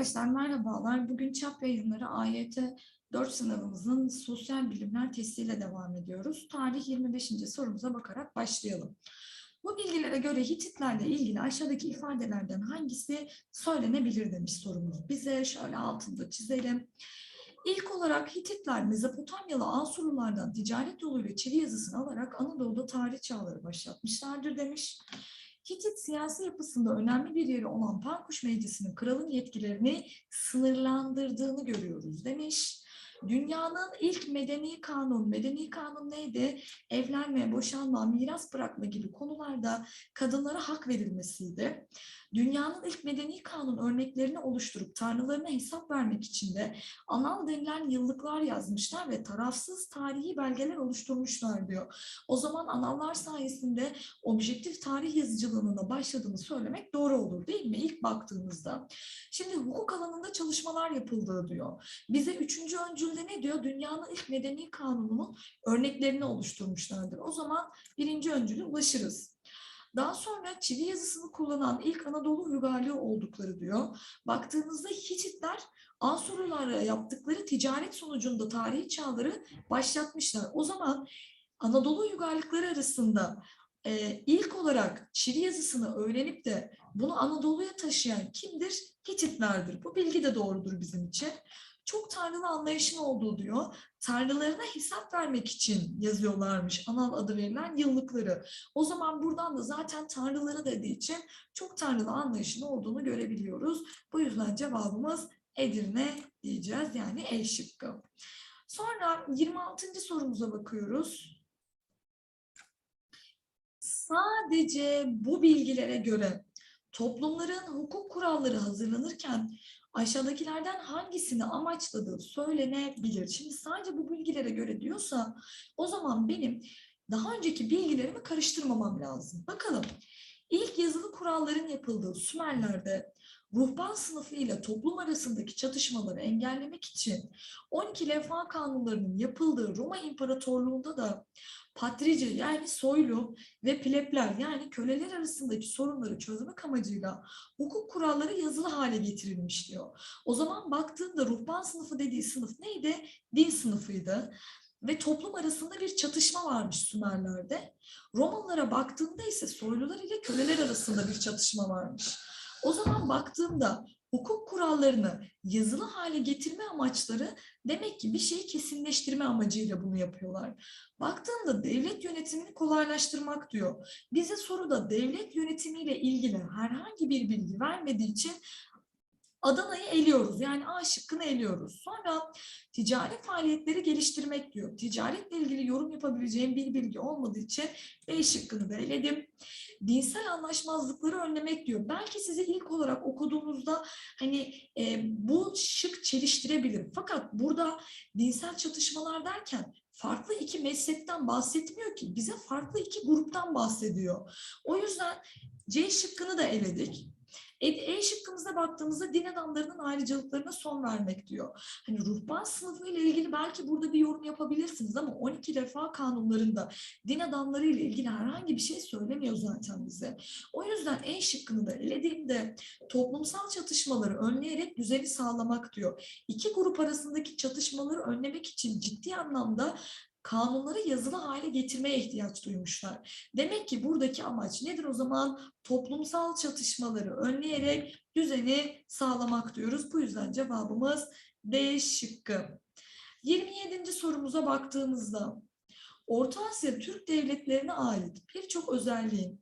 Arkadaşlar merhabalar. Bugün çap yayınları AYT 4 sınavımızın sosyal bilimler testiyle devam ediyoruz. Tarih 25. sorumuza bakarak başlayalım. Bu bilgilere göre Hititlerle ilgili aşağıdaki ifadelerden hangisi söylenebilir demiş sorumuz. Bize şöyle altında çizelim. İlk olarak Hititler Mezopotamyalı Asurlulardan ticaret yoluyla çivi yazısını alarak Anadolu'da tarih çağları başlatmışlardır demiş. Hitit siyasi yapısında önemli bir yeri olan Pankuş Meclisi'nin kralın yetkilerini sınırlandırdığını görüyoruz demiş. Dünyanın ilk medeni kanun, medeni kanun neydi? Evlenme, boşanma, miras bırakma gibi konularda kadınlara hak verilmesiydi. Dünyanın ilk medeni kanun örneklerini oluşturup tanrılarına hesap vermek için de anal denilen yıllıklar yazmışlar ve tarafsız tarihi belgeler oluşturmuşlar diyor. O zaman anallar sayesinde objektif tarih yazıcılığının da başladığını söylemek doğru olur değil mi? İlk baktığımızda. Şimdi hukuk alanında çalışmalar yapıldığı diyor. Bize üçüncü öncülde ne diyor? Dünyanın ilk medeni kanununun örneklerini oluşturmuşlardır. O zaman birinci öncüle ulaşırız. Daha sonra çivi yazısını kullanan ilk Anadolu uygarlığı oldukları diyor. Baktığımızda Hititler Asurlularla yaptıkları ticaret sonucunda tarihi çağları başlatmışlar. O zaman Anadolu uygarlıkları arasında e, ilk olarak çivi yazısını öğrenip de bunu Anadolu'ya taşıyan kimdir? Hititlerdir. Bu bilgi de doğrudur bizim için. Çok tanrılı anlayışın olduğu diyor. Tanrılarına hesap vermek için yazıyorlarmış anal adı verilen yıllıkları. O zaman buradan da zaten tanrıları dediği için çok tanrılı anlayışın olduğunu görebiliyoruz. Bu yüzden cevabımız Edirne diyeceğiz yani E şıkkı. Sonra 26. sorumuza bakıyoruz. Sadece bu bilgilere göre toplumların hukuk kuralları hazırlanırken aşağıdakilerden hangisini amaçladığı söylenebilir. Şimdi sadece bu bilgilere göre diyorsa o zaman benim daha önceki bilgilerimi karıştırmamam lazım. Bakalım ilk yazılı kuralların yapıldığı Sümerler'de ruhban sınıfı ile toplum arasındaki çatışmaları engellemek için 12 levha kanunlarının yapıldığı Roma İmparatorluğu'nda da patrici yani soylu ve plebler yani köleler arasındaki sorunları çözmek amacıyla hukuk kuralları yazılı hale getirilmiş diyor. O zaman baktığında ruhban sınıfı dediği sınıf neydi? Din sınıfıydı ve toplum arasında bir çatışma varmış Sümerler'de. Romalılara baktığında ise soylular ile köleler arasında bir çatışma varmış. O zaman baktığımda hukuk kurallarını yazılı hale getirme amaçları demek ki bir şeyi kesinleştirme amacıyla bunu yapıyorlar. Baktığımda devlet yönetimini kolaylaştırmak diyor. Bize soruda devlet yönetimiyle ilgili herhangi bir bilgi vermediği için Adana'yı eliyoruz. Yani A şıkkını eliyoruz. Sonra ticari faaliyetleri geliştirmek diyor. Ticaretle ilgili yorum yapabileceğim bir bilgi olmadığı için B şıkkını da eledim. Dinsel anlaşmazlıkları önlemek diyor. Belki size ilk olarak okuduğunuzda hani e, bu şık çeliştirebilir. Fakat burada dinsel çatışmalar derken farklı iki mezhepten bahsetmiyor ki. Bize farklı iki gruptan bahsediyor. O yüzden C şıkkını da eledik. E, şıkkımıza baktığımızda din adamlarının ayrıcalıklarına son vermek diyor. Hani ruhban sınıfı ile ilgili belki burada bir yorum yapabilirsiniz ama 12 defa kanunlarında din adamları ile ilgili herhangi bir şey söylemiyor zaten bize. O yüzden E şıkkını da elediğimde toplumsal çatışmaları önleyerek düzeni sağlamak diyor. İki grup arasındaki çatışmaları önlemek için ciddi anlamda kanunları yazılı hale getirmeye ihtiyaç duymuşlar. Demek ki buradaki amaç nedir o zaman? Toplumsal çatışmaları önleyerek düzeni sağlamak diyoruz. Bu yüzden cevabımız D şıkkı. 27. sorumuza baktığımızda Orta Asya Türk devletlerine ait birçok özelliğin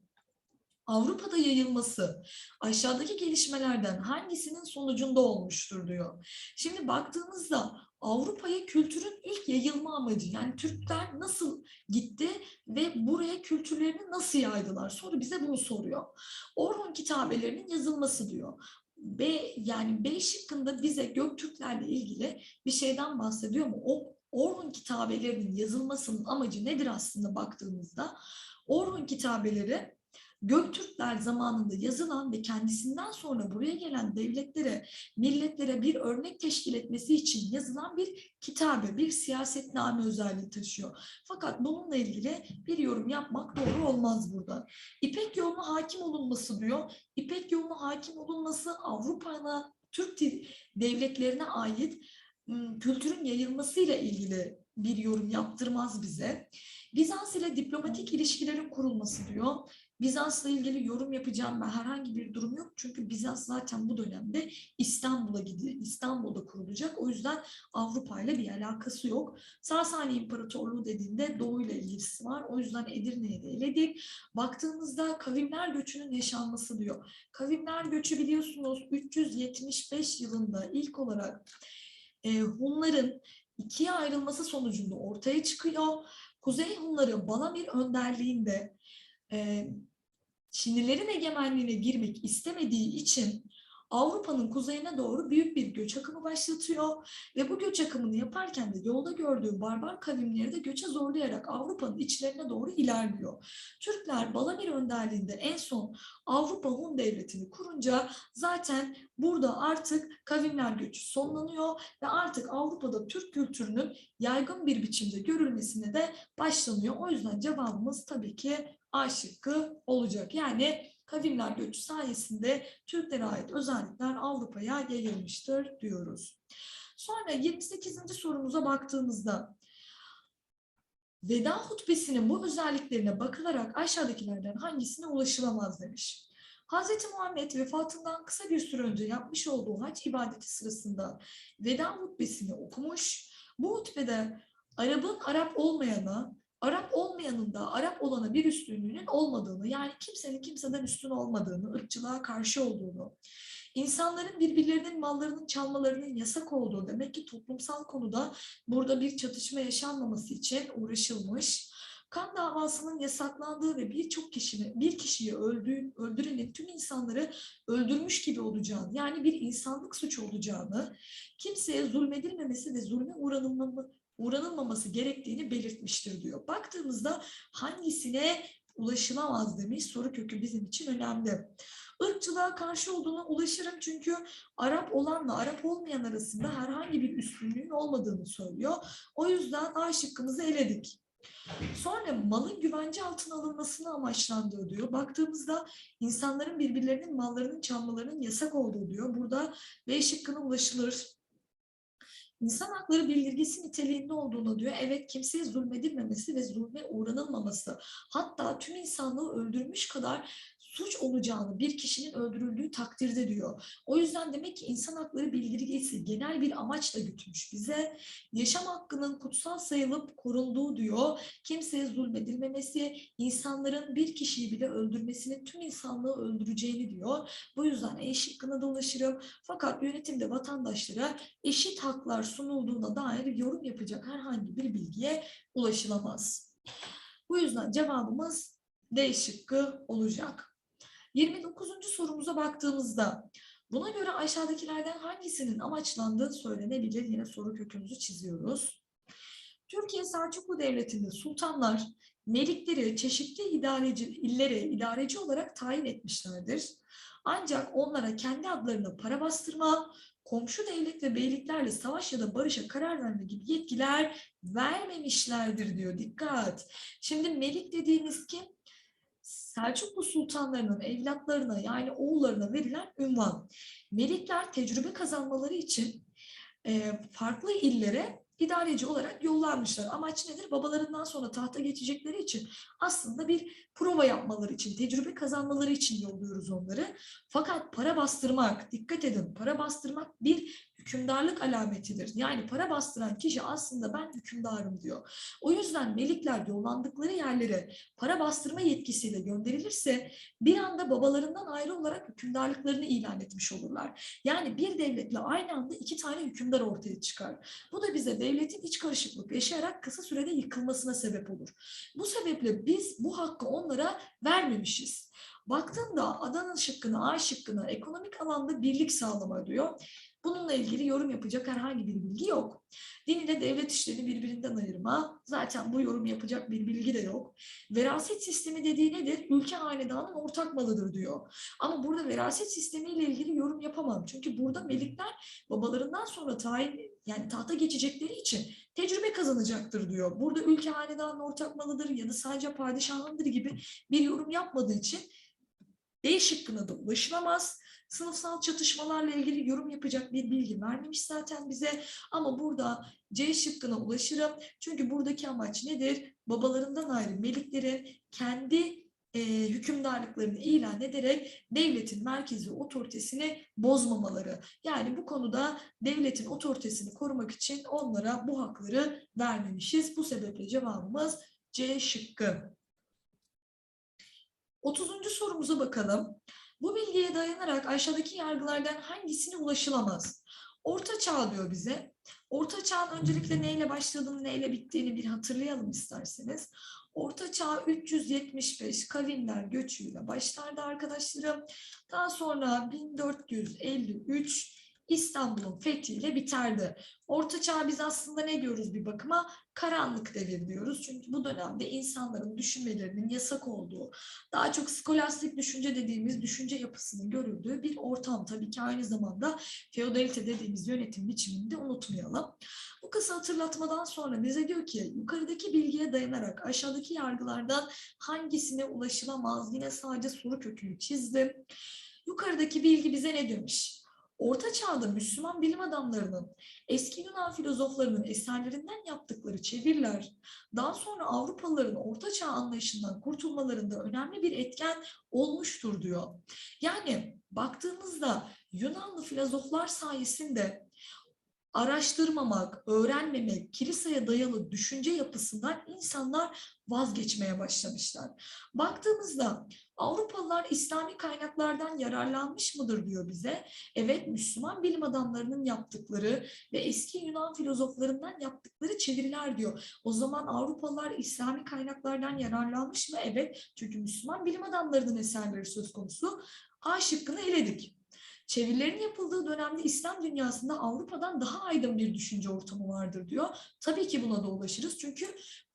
Avrupa'da yayılması aşağıdaki gelişmelerden hangisinin sonucunda olmuştur diyor. Şimdi baktığımızda Avrupa'ya kültürün ilk yayılma amacı yani Türkler nasıl gitti ve buraya kültürlerini nasıl yaydılar? Soru bize bunu soruyor. Orhun kitabelerinin yazılması diyor. B yani B şıkkında bize Göktürklerle ilgili bir şeyden bahsediyor mu? O Orhun kitabelerinin yazılmasının amacı nedir aslında baktığımızda? Orhun kitabeleri Göktürkler zamanında yazılan ve kendisinden sonra buraya gelen devletlere, milletlere bir örnek teşkil etmesi için yazılan bir kitabe, bir siyasetname özelliği taşıyor. Fakat bununla ilgili bir yorum yapmak doğru olmaz burada. İpek yoluna hakim olunması diyor. İpek yoluna hakim olunması Avrupa'na, Türk devletlerine ait kültürün yayılmasıyla ilgili bir yorum yaptırmaz bize. Bizans ile diplomatik ilişkilerin kurulması diyor. Bizans'la ilgili yorum yapacağım ben herhangi bir durum yok. Çünkü Bizans zaten bu dönemde İstanbul'a gidiyor. İstanbul'da kurulacak. O yüzden Avrupa ile bir alakası yok. Sasani İmparatorluğu dediğinde Doğu ile ilgisi var. O yüzden Edirne'ye de eledik. Baktığımızda kavimler göçünün yaşanması diyor. Kavimler göçü biliyorsunuz 375 yılında ilk olarak e, Hunların ikiye ayrılması sonucunda ortaya çıkıyor. Kuzey Hunları Balamir önderliğinde e, Çinlilerin egemenliğine girmek istemediği için Avrupa'nın kuzeyine doğru büyük bir göç akımı başlatıyor ve bu göç akımını yaparken de yolda gördüğü barbar kavimleri de göçe zorlayarak Avrupa'nın içlerine doğru ilerliyor. Türkler Balamir önderliğinde en son Avrupa Hun Devleti'ni kurunca zaten burada artık kavimler göçü sonlanıyor ve artık Avrupa'da Türk kültürünün yaygın bir biçimde görülmesine de başlanıyor. O yüzden cevabımız tabii ki A şıkkı olacak. Yani kavimler göçü sayesinde Türklere ait özellikler Avrupa'ya yayılmıştır diyoruz. Sonra 28. sorumuza baktığımızda veda hutbesinin bu özelliklerine bakılarak aşağıdakilerden hangisine ulaşılamaz demiş. Hz. Muhammed vefatından kısa bir süre önce yapmış olduğu hac ibadeti sırasında veda hutbesini okumuş. Bu hutbede Arap'ın Arap olmayana, Arap olmayanın da Arap olana bir üstünlüğünün olmadığını, yani kimsenin kimseden üstün olmadığını, ırkçılığa karşı olduğunu, insanların birbirlerinin mallarının çalmalarının yasak olduğu, demek ki toplumsal konuda burada bir çatışma yaşanmaması için uğraşılmış. Kan davasının yasaklandığı ve birçok kişinin bir kişiyi öldüğü, öldürenin tüm insanları öldürmüş gibi olacağını, yani bir insanlık suçu olacağını, kimseye zulmedilmemesi ve zulme uğranılmaması uğranılmaması gerektiğini belirtmiştir diyor. Baktığımızda hangisine ulaşılamaz demiş soru kökü bizim için önemli. Irkçılığa karşı olduğuna ulaşırım çünkü Arap olanla Arap olmayan arasında herhangi bir üstünlüğün olmadığını söylüyor. O yüzden A şıkkımızı eledik. Sonra malın güvence altına alınmasını amaçlandığı diyor. Baktığımızda insanların birbirlerinin mallarının çalmalarının yasak olduğu diyor. Burada B şıkkına ulaşılır. İnsan hakları bildirgesi niteliğinde olduğunu diyor. Evet kimseye zulmedilmemesi ve zulme uğranılmaması. Hatta tüm insanlığı öldürmüş kadar suç olacağını bir kişinin öldürüldüğü takdirde diyor. O yüzden demek ki insan hakları bildirgesi genel bir amaçla gütmüş bize. Yaşam hakkının kutsal sayılıp korunduğu diyor. Kimseye zulmedilmemesi, insanların bir kişiyi bile öldürmesinin tüm insanlığı öldüreceğini diyor. Bu yüzden E şıkkına da ulaşırım. Fakat yönetimde vatandaşlara eşit haklar sunulduğuna dair yorum yapacak herhangi bir bilgiye ulaşılamaz. Bu yüzden cevabımız D şıkkı olacak. 29. sorumuza baktığımızda buna göre aşağıdakilerden hangisinin amaçlandığı söylenebilir. Yine soru kökümüzü çiziyoruz. Türkiye Selçuklu Devleti'nde sultanlar melikleri çeşitli idareci, illere idareci olarak tayin etmişlerdir. Ancak onlara kendi adlarına para bastırma, komşu devlet ve beyliklerle savaş ya da barışa karar verme gibi yetkiler vermemişlerdir diyor. Dikkat! Şimdi melik dediğimiz kim? Selçuklu sultanlarının evlatlarına yani oğullarına verilen ünvan. Melikler tecrübe kazanmaları için e, farklı illere idareci olarak yollanmışlar. Amaç nedir? Babalarından sonra tahta geçecekleri için aslında bir prova yapmaları için, tecrübe kazanmaları için yolluyoruz onları. Fakat para bastırmak, dikkat edin, para bastırmak bir hükümdarlık alametidir. Yani para bastıran kişi aslında ben hükümdarım diyor. O yüzden melikler yollandıkları yerlere para bastırma yetkisiyle gönderilirse bir anda babalarından ayrı olarak hükümdarlıklarını ilan etmiş olurlar. Yani bir devletle aynı anda iki tane hükümdar ortaya çıkar. Bu da bize devletin iç karışıklık yaşayarak kısa sürede yıkılmasına sebep olur. Bu sebeple biz bu hakkı onlara vermemişiz. Baktığında Adana şıkkına, A şıkkına ekonomik alanda birlik sağlama diyor. Bununla ilgili yorum yapacak herhangi bir bilgi yok. Din ile devlet işlerini birbirinden ayırma. Zaten bu yorum yapacak bir bilgi de yok. Veraset sistemi dediği nedir? Ülke hanedanın ortak malıdır diyor. Ama burada veraset sistemiyle ilgili yorum yapamam. Çünkü burada melikler babalarından sonra tayin yani tahta geçecekleri için tecrübe kazanacaktır diyor. Burada ülke hanedanın ortak malıdır ya da sadece padişahındır gibi bir yorum yapmadığı için D şıkkına da ulaşılamaz. Sınıfsal çatışmalarla ilgili yorum yapacak bir bilgi vermemiş zaten bize. Ama burada C şıkkına ulaşırım. Çünkü buradaki amaç nedir? Babalarından ayrı meliklerin kendi e, hükümdarlıklarını ilan ederek devletin merkezi otoritesini bozmamaları. Yani bu konuda devletin otoritesini korumak için onlara bu hakları vermemişiz. Bu sebeple cevabımız C şıkkı. 30. sorumuza bakalım. Bu bilgiye dayanarak aşağıdaki yargılardan hangisine ulaşılamaz? Orta çağ diyor bize. Orta çağın öncelikle neyle başladığını, neyle bittiğini bir hatırlayalım isterseniz. Orta çağ 375 kavimler göçüyle başlardı arkadaşlarım. Daha sonra 1453 İstanbul'un fethiyle biterdi. Orta çağ biz aslında ne diyoruz bir bakıma? Karanlık devir diyoruz. Çünkü bu dönemde insanların düşünmelerinin yasak olduğu, daha çok skolastik düşünce dediğimiz düşünce yapısının görüldüğü bir ortam. Tabii ki aynı zamanda feodalite dediğimiz yönetim biçimini de unutmayalım. Bu kısa hatırlatmadan sonra bize diyor ki yukarıdaki bilgiye dayanarak aşağıdaki yargılardan hangisine ulaşılamaz? Yine sadece soru kökünü çizdim. Yukarıdaki bilgi bize ne demiş? Orta Çağ'da Müslüman bilim adamlarının eski Yunan filozoflarının eserlerinden yaptıkları çeviriler, daha sonra Avrupalıların Orta Çağ anlayışından kurtulmalarında önemli bir etken olmuştur diyor. Yani baktığımızda Yunanlı filozoflar sayesinde araştırmamak, öğrenmemek, kiliseye dayalı düşünce yapısından insanlar vazgeçmeye başlamışlar. Baktığımızda Avrupalılar İslami kaynaklardan yararlanmış mıdır diyor bize. Evet Müslüman bilim adamlarının yaptıkları ve eski Yunan filozoflarından yaptıkları çeviriler diyor. O zaman Avrupalılar İslami kaynaklardan yararlanmış mı? Evet çünkü Müslüman bilim adamlarının eserleri söz konusu. A şıkkını eledik. Çevirilerin yapıldığı dönemde İslam dünyasında Avrupa'dan daha aydın bir düşünce ortamı vardır diyor. Tabii ki buna da ulaşırız çünkü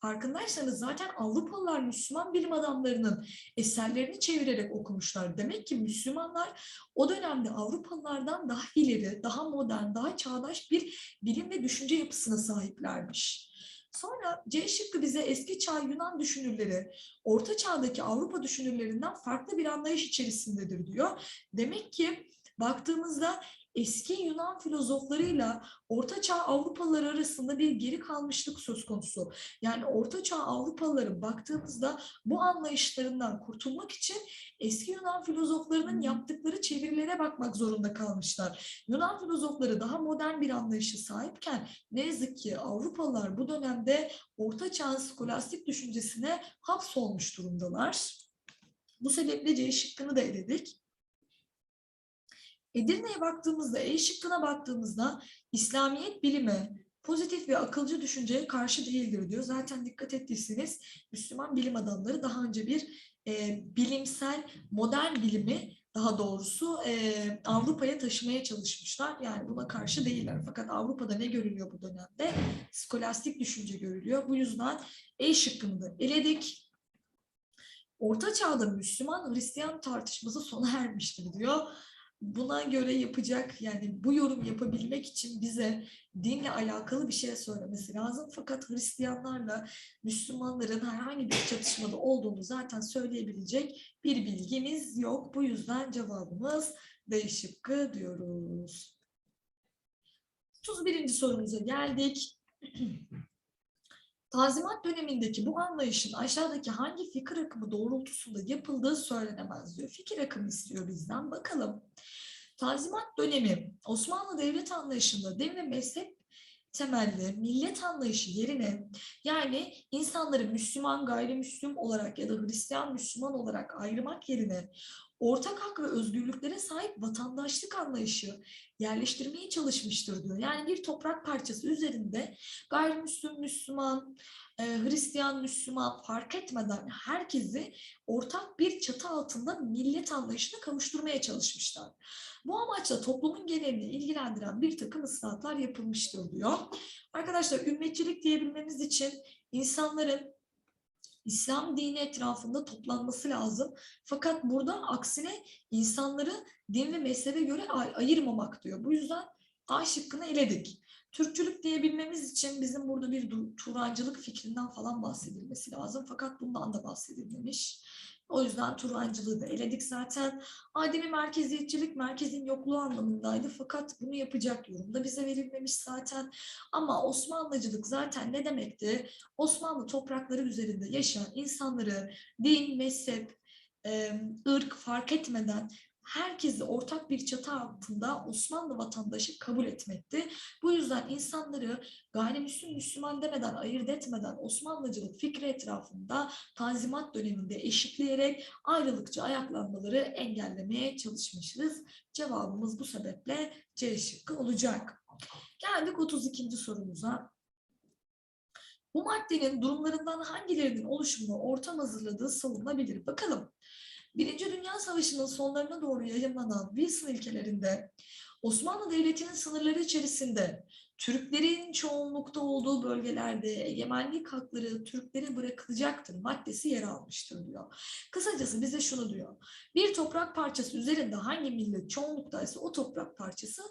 farkındaysanız zaten Avrupalılar Müslüman bilim adamlarının eserlerini çevirerek okumuşlar. Demek ki Müslümanlar o dönemde Avrupalılardan daha ileri, daha modern, daha çağdaş bir bilim ve düşünce yapısına sahiplermiş. Sonra C şıkkı bize eski çağ Yunan düşünürleri, orta çağdaki Avrupa düşünürlerinden farklı bir anlayış içerisindedir diyor. Demek ki baktığımızda eski Yunan filozoflarıyla Orta Çağ Avrupalıları arasında bir geri kalmışlık söz konusu. Yani Orta Çağ Avrupalıları baktığımızda bu anlayışlarından kurtulmak için eski Yunan filozoflarının yaptıkları çevirilere bakmak zorunda kalmışlar. Yunan filozofları daha modern bir anlayışa sahipken ne yazık ki Avrupalılar bu dönemde Orta Çağ skolastik düşüncesine hapsolmuş durumdalar. Bu sebeple C şıkkını da eledik. Edirne'ye baktığımızda, E şıkkına baktığımızda İslamiyet bilimi pozitif ve akılcı düşünceye karşı değildir diyor. Zaten dikkat ettiyseniz Müslüman bilim adamları daha önce bir e, bilimsel, modern bilimi daha doğrusu e, Avrupa'ya taşımaya çalışmışlar. Yani buna karşı değiller. Fakat Avrupa'da ne görülüyor bu dönemde? Skolastik düşünce görülüyor. Bu yüzden E şıkkını da eledik. Orta Çağ'da Müslüman Hristiyan tartışması sona ermiştir diyor buna göre yapacak yani bu yorum yapabilmek için bize dinle alakalı bir şey söylemesi lazım. Fakat Hristiyanlarla Müslümanların herhangi bir çatışmada olduğunu zaten söyleyebilecek bir bilgimiz yok. Bu yüzden cevabımız D şıkkı diyoruz. 31. sorumuza geldik. Tanzimat dönemindeki bu anlayışın aşağıdaki hangi fikir akımı doğrultusunda yapıldığı söylenemez diyor. Fikir akımı istiyor bizden. Bakalım. Tanzimat dönemi Osmanlı devlet anlayışında din ve mezhep temelli millet anlayışı yerine yani insanları Müslüman gayrimüslim olarak ya da Hristiyan Müslüman olarak ayırmak yerine ortak hak ve özgürlüklere sahip vatandaşlık anlayışı yerleştirmeye çalışmıştır diyor. Yani bir toprak parçası üzerinde gayrimüslim, Müslüman, e, Hristiyan, Müslüman fark etmeden herkesi ortak bir çatı altında millet anlayışına kavuşturmaya çalışmışlar. Bu amaçla toplumun genelini ilgilendiren bir takım ıslahatlar yapılmıştır diyor. Arkadaşlar ümmetçilik diyebilmemiz için insanların İslam dini etrafında toplanması lazım. Fakat burada aksine insanları din ve mezhebe göre ay- ayırmamak diyor. Bu yüzden A şıkkını eledik. Türkçülük diyebilmemiz için bizim burada bir Turancılık fikrinden falan bahsedilmesi lazım. Fakat bundan da bahsedilmemiş. O yüzden Turancılığı da eledik zaten. Ademi merkeziyetçilik merkezin yokluğu anlamındaydı. Fakat bunu yapacak yorum da bize verilmemiş zaten. Ama Osmanlıcılık zaten ne demekti? Osmanlı toprakları üzerinde yaşayan insanları din, mezhep, ırk fark etmeden herkesi ortak bir çatı altında Osmanlı vatandaşı kabul etmekti. Bu yüzden insanları gayrimüslim Müslüman demeden, ayırt etmeden Osmanlıcılık fikri etrafında Tanzimat döneminde eşitleyerek ayrılıkçı ayaklanmaları engellemeye çalışmışız. Cevabımız bu sebeple C şıkkı olacak. Geldik 32. sorumuza. Bu maddenin durumlarından hangilerinin oluşumunu ortam hazırladığı savunulabilir. Bakalım. Birinci Dünya Savaşı'nın sonlarına doğru yayınlanan Wilson ilkelerinde Osmanlı Devleti'nin sınırları içerisinde Türklerin çoğunlukta olduğu bölgelerde egemenlik hakları Türklere bırakılacaktır maddesi yer almıştır diyor. Kısacası bize şunu diyor. Bir toprak parçası üzerinde hangi millet çoğunluktaysa o toprak parçası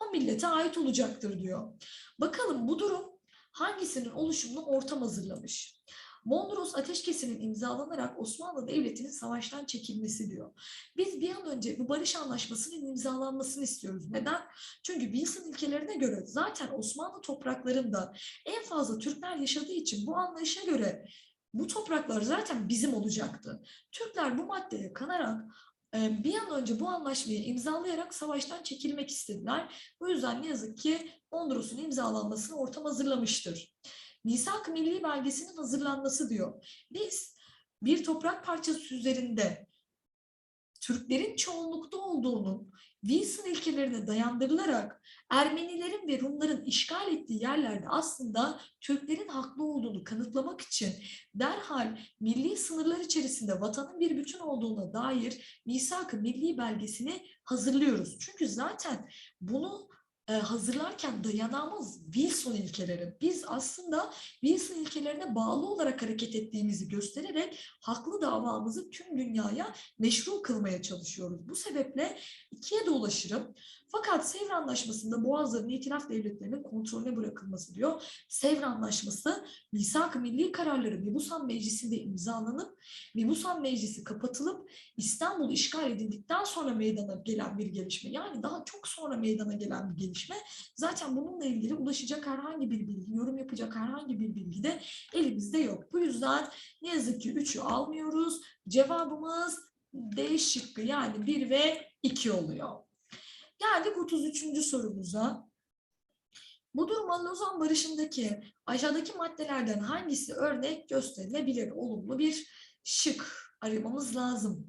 o millete ait olacaktır diyor. Bakalım bu durum hangisinin oluşumunu ortam hazırlamış? Mondros Ateşkesi'nin imzalanarak Osmanlı Devleti'nin savaştan çekilmesi diyor. Biz bir an önce bu barış anlaşmasının imzalanmasını istiyoruz. Neden? Çünkü Wilson ilkelerine göre zaten Osmanlı topraklarında en fazla Türkler yaşadığı için bu anlayışa göre bu topraklar zaten bizim olacaktı. Türkler bu maddeye kanarak e, bir an önce bu anlaşmayı imzalayarak savaştan çekilmek istediler. Bu yüzden ne yazık ki Mondros'un imzalanmasını ortam hazırlamıştır. Misak Milli Belgesi'nin hazırlanması diyor. Biz bir toprak parçası üzerinde Türklerin çoğunlukta olduğunun Wilson ilkelerine dayandırılarak Ermenilerin ve Rumların işgal ettiği yerlerde aslında Türklerin haklı olduğunu kanıtlamak için derhal milli sınırlar içerisinde vatanın bir bütün olduğuna dair misak-ı milli belgesini hazırlıyoruz. Çünkü zaten bunu hazırlarken dayanağımız Wilson ilkeleri. Biz aslında Wilson ilkelerine bağlı olarak hareket ettiğimizi göstererek haklı davamızı tüm dünyaya meşru kılmaya çalışıyoruz. Bu sebeple ikiye de ulaşırım. Fakat Sevr Anlaşması'nda Boğazların itilaf devletlerinin kontrolüne bırakılması diyor. Sevr Anlaşması misak milli kararları Mebusan Meclisi'nde imzalanıp Mebusan Meclisi kapatılıp İstanbul işgal edildikten sonra meydana gelen bir gelişme. Yani daha çok sonra meydana gelen bir gelişme. Zaten bununla ilgili ulaşacak herhangi bir bilgi, yorum yapacak herhangi bir bilgi de elimizde yok. Bu yüzden ne yazık ki 3'ü almıyoruz. Cevabımız D şıkkı yani 1 ve 2 oluyor. Geldik 33. sorumuza. Bu duruma Lozan Barışı'ndaki aşağıdaki maddelerden hangisi örnek gösterilebilir? Olumlu bir şık aramamız lazım.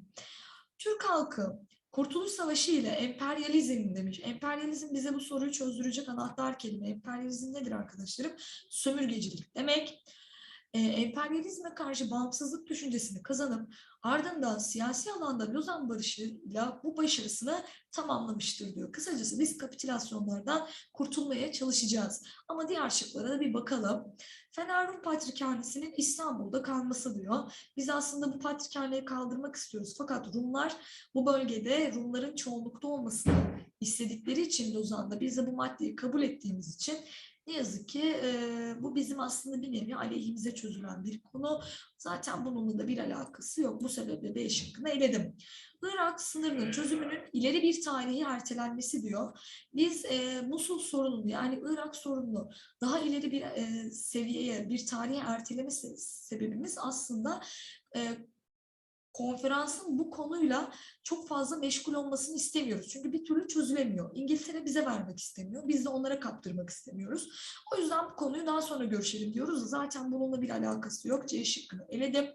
Türk halkı Kurtuluş Savaşı ile emperyalizm demiş. Emperyalizm bize bu soruyu çözdürecek anahtar kelime. Emperyalizm nedir arkadaşlarım? Sömürgecilik demek. Ee, emperyalizme karşı bağımsızlık düşüncesini kazanıp ardından siyasi alanda Lozan Barışı'yla bu başarısını tamamlamıştır diyor. Kısacası biz kapitülasyonlardan kurtulmaya çalışacağız. Ama diğer şıklara da bir bakalım. Fener Rum Patrikhanesi'nin İstanbul'da kalması diyor. Biz aslında bu patrikhaneyi kaldırmak istiyoruz. Fakat Rumlar bu bölgede Rumların çoğunlukta olmasını istedikleri için Lozan'da biz de bu maddeyi kabul ettiğimiz için ne yazık ki e, bu bizim aslında bir nevi aleyhimize çözülen bir konu. Zaten bununla da bir alakası yok. Bu sebeple B şıkkını eledim. Irak sınırının çözümünün ileri bir tarihi ertelenmesi diyor. Biz e, Musul sorununu yani Irak sorununu daha ileri bir e, seviyeye, bir tarihe erteleme se- sebebimiz aslında e, konferansın bu konuyla çok fazla meşgul olmasını istemiyoruz. Çünkü bir türlü çözülemiyor. İngiltere bize vermek istemiyor. Biz de onlara kaptırmak istemiyoruz. O yüzden bu konuyu daha sonra görüşelim diyoruz. Zaten bununla bir alakası yok. C şıkkını eledim.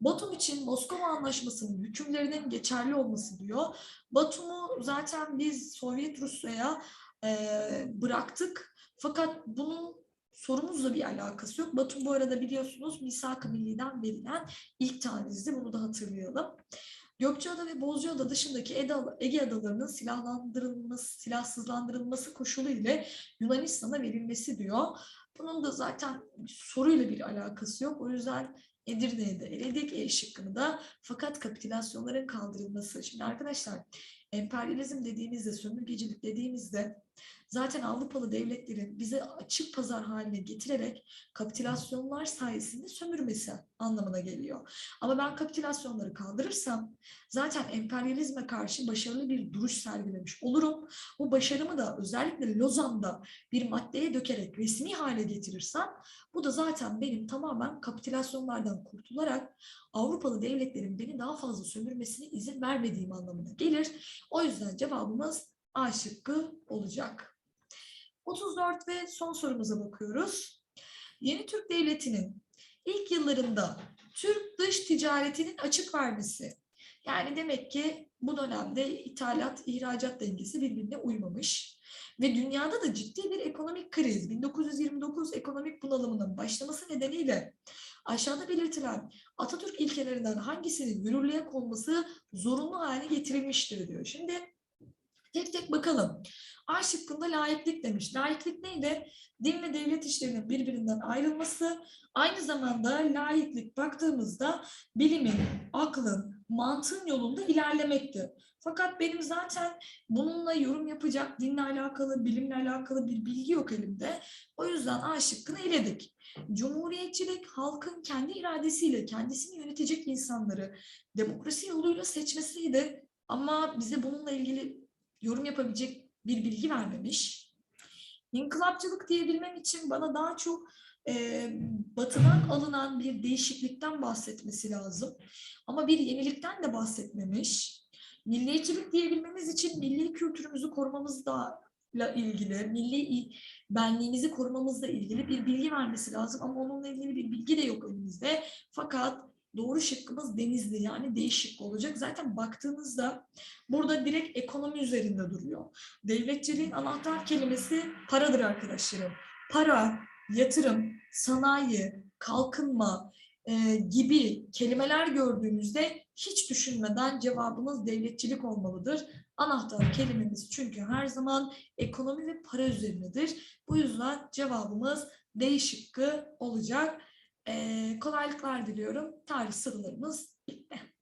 Batum için Moskova Anlaşması'nın hükümlerinin geçerli olması diyor. Batum'u zaten biz Sovyet Rusya'ya eee, bıraktık. Fakat bunun sorumuzla bir alakası yok. Batum bu arada biliyorsunuz Misak-ı Milli'den verilen ilk tanezdi. Bunu da hatırlayalım. Gökçeada ve Bozcaada dışındaki Ege, adalarının silahlandırılması, silahsızlandırılması koşulu ile Yunanistan'a verilmesi diyor. Bunun da zaten soruyla bir alakası yok. O yüzden Edirne'yi de eledik E şıkkını da. Fakat kapitülasyonların kaldırılması. Şimdi arkadaşlar emperyalizm dediğimizde, sömürgecilik dediğimizde zaten Avrupalı devletlerin bize açık pazar haline getirerek kapitülasyonlar sayesinde sömürmesi anlamına geliyor. Ama ben kapitülasyonları kaldırırsam zaten emperyalizme karşı başarılı bir duruş sergilemiş olurum. Bu başarımı da özellikle Lozan'da bir maddeye dökerek resmi hale getirirsem bu da zaten benim tamamen kapitülasyonlardan kurtularak Avrupalı devletlerin beni daha fazla sömürmesine izin vermediğim anlamına gelir. O yüzden cevabımız A şıkkı olacak. 34 ve son sorumuza bakıyoruz. Yeni Türk Devleti'nin ilk yıllarında Türk dış ticaretinin açık vermesi. Yani demek ki bu dönemde ithalat, ihracat dengesi birbirine uymamış. Ve dünyada da ciddi bir ekonomik kriz, 1929 ekonomik bunalımının başlaması nedeniyle aşağıda belirtilen Atatürk ilkelerinden hangisinin yürürlüğe konması zorunlu hale getirilmiştir diyor. Şimdi tek tek bakalım. A şıkkında laiklik demiş. Laiklik neydi? Din ve devlet işlerinin birbirinden ayrılması. Aynı zamanda laiklik baktığımızda bilimin, aklın, mantığın yolunda ilerlemekti. Fakat benim zaten bununla yorum yapacak dinle alakalı, bilimle alakalı bir bilgi yok elimde. O yüzden A şıkkını eledik. Cumhuriyetçilik halkın kendi iradesiyle kendisini yönetecek insanları demokrasi yoluyla seçmesiydi. Ama bize bununla ilgili yorum yapabilecek bir bilgi vermemiş. İnkılapçılık diyebilmem için bana daha çok e, batıdan alınan bir değişiklikten bahsetmesi lazım. Ama bir yenilikten de bahsetmemiş. Milliyetçilik diyebilmemiz için milli kültürümüzü korumamızla ilgili, milli benliğimizi korumamızla ilgili bir bilgi vermesi lazım. Ama onunla ilgili bir bilgi de yok önümüzde. Fakat doğru şıkkımız denizli yani değişik olacak. Zaten baktığınızda burada direkt ekonomi üzerinde duruyor. Devletçiliğin anahtar kelimesi paradır arkadaşlarım. Para, yatırım, sanayi, kalkınma e, gibi kelimeler gördüğümüzde hiç düşünmeden cevabımız devletçilik olmalıdır. Anahtar kelimemiz çünkü her zaman ekonomi ve para üzerinedir. Bu yüzden cevabımız D şıkkı olacak. Kolaylıklar diliyorum. Tarih sorularımız bitti.